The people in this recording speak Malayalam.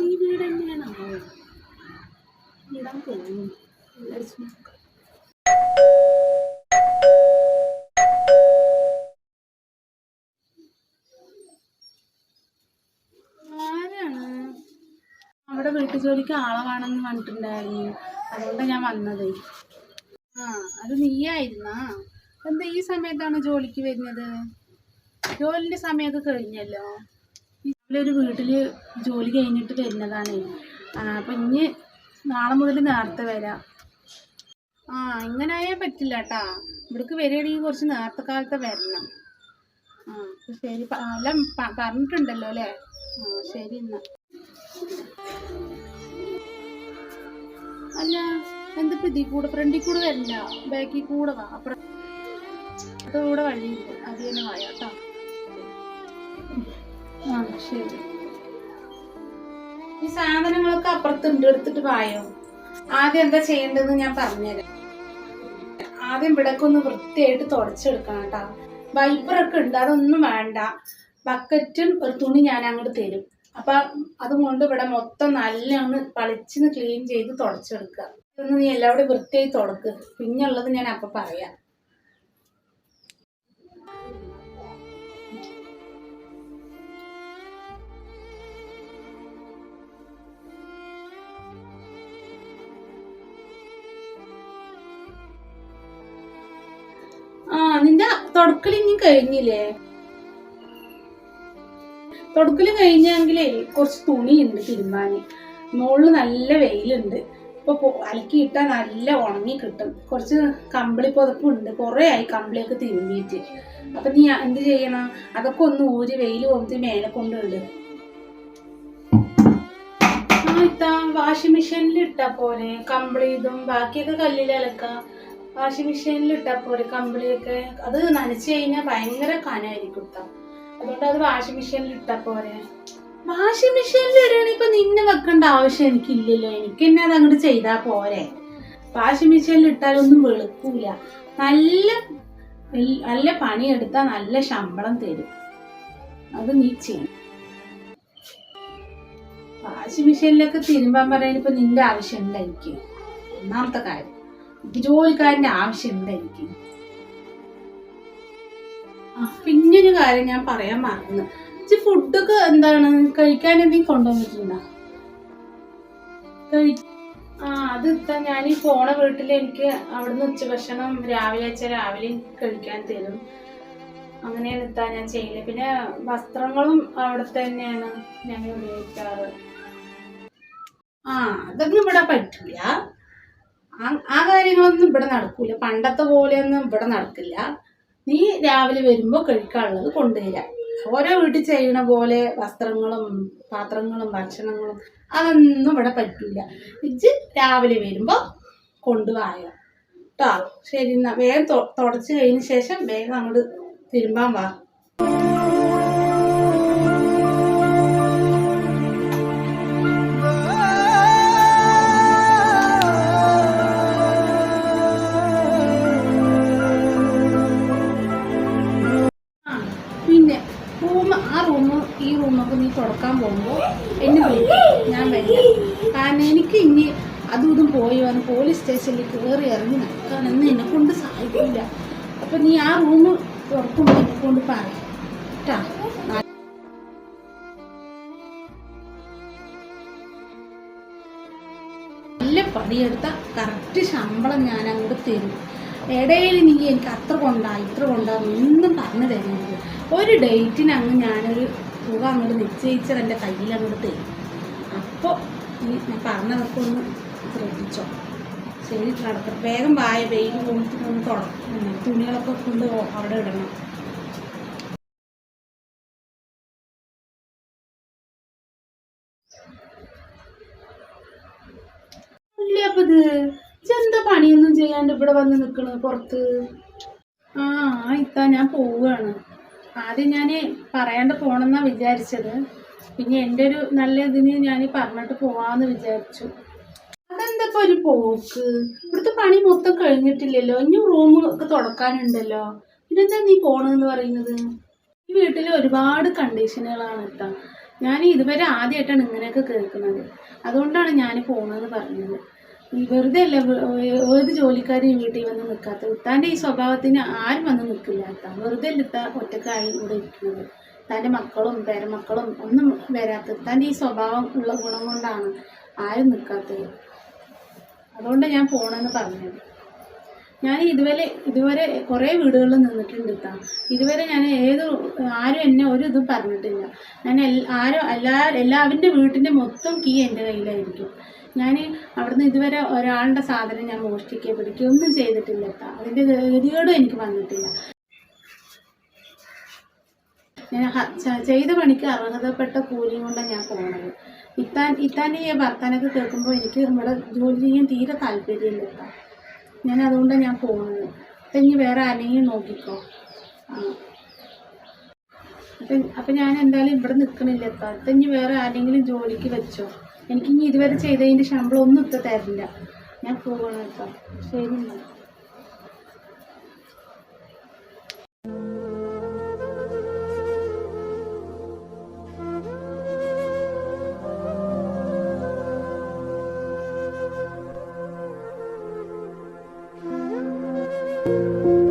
ഈ വീട് തന്നെയാണോ ഇടാൻ തോന്നുന്നു അവിടെ വീട്ടു ജോലിക്ക് ആളെ വേണമെന്ന് പറഞ്ഞിട്ടുണ്ടായിരുന്നു അതുകൊണ്ടാണ് ഞാൻ വന്നത് ആ അത് നീയായിരുന്നാ? എന്താ ഈ സമയത്താണ് ജോലിക്ക് വരുന്നത്? ജോലിന്റെ സമയമൊക്കെ കഴിഞ്ഞല്ലോ. ഒരു വീട്ടിൽ ജോലി കഴിഞ്ഞിട്ട് വരുന്നതാണ്. അപ്പം ഇനി നാളെ മുതൽ നേരത്തെ വരാം. ആ ഇങ്ങനെ ആയാൽ പറ്റില്ല കേട്ടാ ഇവിടേക്ക് വരികയാണെങ്കിൽ കുറച്ച് നേരത്തെ കാലത്തെ വരണം. ആ അപ്പൊ ശരി. എല്ലാം പറഞ്ഞിട്ടുണ്ടല്ലോ അല്ലേ? ആ ശരി എന്നാ. അല്ല എന്തിപ്പോ ഇതിൽ കൂടെ? ഫ്രണ്ടിൽ കൂടെ വരില്ല. ബാക്കിൽ കൂടെ വാ. അപ്പുറം കൂടെ വഴിയില്ല അത് തന്നെ വായ കേട്ടോ ശരി. ഈ സാധനങ്ങളൊക്കെ അപ്പുറത്തുണ്ട് എടുത്തിട്ട് വായോ? ആദ്യം എന്താ ചെയ്യേണ്ടതെന്ന് ഞാൻ പറഞ്ഞുതരാം. ആദ്യം ഇവിടൊക്കെ ഒന്ന് വൃത്തിയായിട്ട് തുടച്ചെടുക്കണം കേട്ടോ. വൈപ്പറൊക്കെ ഉണ്ട് അതൊന്നും വേണ്ട. ബക്കറ്റും ഒരു തുണി ഞാൻ അങ്ങോട്ട് തരും. അപ്പൊ അതുകൊണ്ട് ഇവിടെ മൊത്തം നല്ല ഒന്ന് പളിച്ചിന്ന് ക്ലീൻ ചെയ്ത് തുടച്ചെടുക്കുക. ഇതൊന്ന് നീ എല്ലാവരും വൃത്തിയായി തുടക്ക്. പിന്നെ ഉള്ളത് ഞാൻ അപ്പൊ പറയാം. ഇനി കഴിഞ്ഞില്ലേ? തുടക്കൽ കഴിഞ്ഞെങ്കിലേ കുറച്ച് തുണിയുണ്ട് തിരുമാനി മുകളിൽ നല്ല വെയിലുണ്ട്. ഇപ്പൊ അലക്കി അലക്കിയിട്ടാൽ നല്ല ഉണങ്ങി കിട്ടും. കുറച്ച് കമ്പിളി പുതപ്പുണ്ട്. കുറേ ആയി കമ്പിളിയൊക്കെ തിരുമ്പിയിട്ട്. അപ്പൊ നീ എന്ത് ചെയ്യണം? അതൊക്കെ ഒന്ന് ഊരി വെയിൽ പോകുന്നത് മേലെ കൊണ്ടുണ്ട് ആ ഇത്താ വാഷിംഗ് മെഷീനിൽ ഇട്ട പോലെ കമ്പിളി ഇതും ബാക്കിയൊക്കെ കല്ലിൽ അലക്കാം. വാഷിംഗ് മെഷീനിൽ ഇട്ടപ്പോൾ ഒരു കമ്പിളിയൊക്കെ. അത് നനച്ചു കഴിഞ്ഞാൽ ഭയങ്കര കനായിരിക്കും ഇത്താ അതുകൊണ്ട് അത് വാഷിംഗ് മെഷീനിൽ ഇട്ടപ്പോരെ പോരെ. വാഷിംഗ് മെഷീനിൽ ഇടണ ഇപ്പൊ നിന്നെ വെക്കേണ്ട ആവശ്യം എനിക്കില്ലല്ലോ. എനിക്ക് തന്നെ അത് അങ്ങോട്ട് ചെയ്താ പോരെ. വാഷിംഗ് മെഷീനിൽ ഇട്ടാലൊന്നും വെളുക്കൂല. നല്ല നല്ല പണിയെടുത്താൽ നല്ല ശമ്പളം തരും. അത് നീ ചെയ്യും. വാഷിംഗ് മെഷീനിലൊക്കെ തിരുമ്പാൻ പറയാൻ ഇപ്പൊ നിന്റെ ആവശ്യമില്ല എനിക്ക്? ഒന്നാമത്തെ കാര്യം. ജോലിക്കാരന്റെ ആവശ്യം പിന്നെ പിന്നൊരു കാര്യം ഞാൻ പറയാൻ മറന്നു. ഫുഡൊക്കെ എന്താണ്? കഴിക്കാൻ എന്തെങ്കിലും കൊണ്ടുവന്നിട്ടുണ്ടോ? ആ അത് ഇത്താ ഞാൻ ഈ പോണ വീട്ടിൽ എനിക്ക് അവിടുന്ന് ഉച്ചഭക്ഷണം രാവിലെ വെച്ചാൽ രാവിലെ കഴിക്കാൻ തരും. അങ്ങനെയാണ് ഇത്താ ഞാൻ ചെയ്യൽ പിന്നെ വസ്ത്രങ്ങളും അവിടെ തന്നെയാണ് ഞങ്ങൾ ഉപയോഗിക്കാറ്. ആ അതൊന്നും ഇവിടെ പറ്റില്ല. ആ- കാര്യങ്ങളൊന്നും ഇവിടെ നടക്കൂല. പണ്ടത്തെ പോലെയൊന്നും ഇവിടെ നടക്കില്ല. നീ രാവിലെ വരുമ്പോൾ കഴിക്കാനുള്ളത് കൊണ്ടുവരാം ഓരോ വീട്ടിൽ ചെയ്യണ പോലെ വസ്ത്രങ്ങളും പാത്രങ്ങളും ഭക്ഷണങ്ങളും അതൊന്നും ഇവിടെ പറ്റില്ല ഇജ്ജ് രാവിലെ വരുമ്പോൾ കൊണ്ടുപോയോ കേട്ടോ ശരി എന്നാ. വേഗം തുടച്ച് കഴിഞ്ഞ ശേഷം വേഗം അങ്ങോട്ട് തിരുമ്പാൻ വാ. റൂം ഈ റൂമൊക്കെ നീ തുറക്കാൻ പോകുമ്പോൾ എന്നെ വിളിക്കും. ഞാൻ വരില്ല കാരണം എനിക്ക് ഇനി അതും ഇതും പോയി വന്ന് പോലീസ് സ്റ്റേഷനിൽ കയറി ഇറങ്ങി നടക്കാനൊന്നും എന്നെ കൊണ്ട് സാധിക്കില്ല. അപ്പം നീ ആ റൂം തുറക്കുമ്പോൾ എന്നെ കൊണ്ട് പറയും. കേട്ടാ നല്ല പണിയെടുത്ത കറക്റ്റ് ശമ്പളം ഞാൻ അങ്ങോട്ട് തരും. ഇടയിൽ നീ എനിക്ക് അത്ര കൊണ്ടാ ഇത്ര കൊണ്ടാ ഒന്നും പറഞ്ഞു തരുന്നത് ഒരു ഡേറ്റിന് അങ്ങ് ഞാനൊരു തുക അങ്ങോട്ട് നിശ്ചയിച്ചത് എന്റെ കയ്യിൽ അങ്ങോട്ട് തരും. അപ്പോൾ ഇനി ഞാൻ പറഞ്ഞതൊക്കെ ഒന്ന് ശ്രദ്ധിച്ചോ. ശരി നടക്കട്ടെ. വേഗം വായ വെയിൽ കൊണ്ടിട്ട് ഒന്ന് തുടങ്ങും. തുണികളൊക്കെ കൊണ്ട് അവിടെ ഇടണം. ഇല്ല ഇതെന്താ പണിയൊന്നും ചെയ്യാണ്ട് ഇവിടെ വന്ന് നിക്കണ് പുറത്ത്? ആ ഇത്താ ഞാൻ പോവുകയാണ് ആദ്യം ഞാൻ പറയാണ്ട് പോണെന്നാ വിചാരിച്ചത്. പിന്നെ എന്റെ ഒരു നല്ല ഇതിന് ഞാൻ പറഞ്ഞിട്ട് പോവാന്ന് വിചാരിച്ചു. അതെന്താ ഒരു പോക്ക്? ഇവിടുത്തെ പണി മൊത്തം കഴിഞ്ഞിട്ടില്ലല്ലോ. ഇനി റൂം ഒക്കെ തുടക്കാനുണ്ടല്ലോ. പിന്നെന്താ നീ പോണെന്ന് പറയുന്നത്? ഈ വീട്ടിൽ ഒരുപാട് കണ്ടീഷനുകളാണ് കേട്ടോ ഞാൻ ഇതുവരെ ആദ്യമായിട്ടാണ് ഇങ്ങനെയൊക്കെ കേൾക്കുന്നത്. അതുകൊണ്ടാണ് ഞാൻ പോണെന്ന് പറഞ്ഞത്. വെറുതെ അല്ല ഏത് ജോലിക്കാരും വീട്ടിൽ വന്ന് നിൽക്കാത്ത ഉത്താന്റെ ഈ സ്വഭാവത്തിന് ആരും വന്ന് നിൽക്കില്ല ഉത്താൻ വെറുതെ അല്ല ഉത്താൻ ഒറ്റക്കായി ഇവിടെ ഇരിക്കുന്നത്? തന്റെ മക്കളും പേരമക്കളും ഒന്നും വരാത്ത തന്റെ ഈ സ്വഭാവം ഉള്ള ഗുണം കൊണ്ടാണ് ആരും നിൽക്കാത്തത് അതുകൊണ്ട് ഞാൻ പോണെന്ന് പറഞ്ഞത്. ഞാൻ ഇതുവരെ ഇതുവരെ കുറേ വീടുകളിൽ നിന്നിട്ടുണ്ട് ഇത്താ. ഇതുവരെ ഞാൻ ഏത് ആരും എന്നെ ഒരു ഇതും പറഞ്ഞിട്ടില്ല. ഞാൻ ആരും എല്ലാ എല്ലാവരുടെ വീട്ടിന്റെ മൊത്തം കീ എന്റെ കയ്യിലായിരിക്കും. ഞാൻ അവിടുന്ന് ഇതുവരെ ഒരാളുടെ സാധനം ഞാൻ മോഷ്ടിക്കുക പിടിക്കുക ഒന്നും ചെയ്തിട്ടില്ല ഇത്താ അതിന്റെ ഗതികേടും എനിക്ക് വന്നിട്ടില്ല. ഞാൻ ചെയ്ത പണിക്ക് അർഹതപ്പെട്ട കൂലിയും കൊണ്ടാണ് ഞാൻ പോണത്. ഇത്താൻ ഇത്താന്റെ ഈ ഭർത്താനൊക്കെ കേൾക്കുമ്പോൾ എനിക്ക് നമ്മുടെ ജോലി ചെയ്യാൻ തീരെ താല്പര്യമില്ല ഞാൻ അതുകൊണ്ടാണ് ഞാൻ പോകുന്നത് അപ്പം ഇനി വേറെ ആരെങ്കിലും നോക്കിക്കോ. ആ. അപ്പം അപ്പം ഞാൻ എന്തായാലും ഇവിടെ നിൽക്കണില്ല ഇപ്പം അപ്പം വേറെ ആരെങ്കിലും ജോലിക്ക് വെച്ചോ. എനിക്ക് ഇനി ഇതുവരെ ചെയ്തതിന്റെ ശമ്പളം ഒന്നും ഇപ്പം തരില്ല. ഞാൻ പോകണം കേട്ടോ. ശരി Thank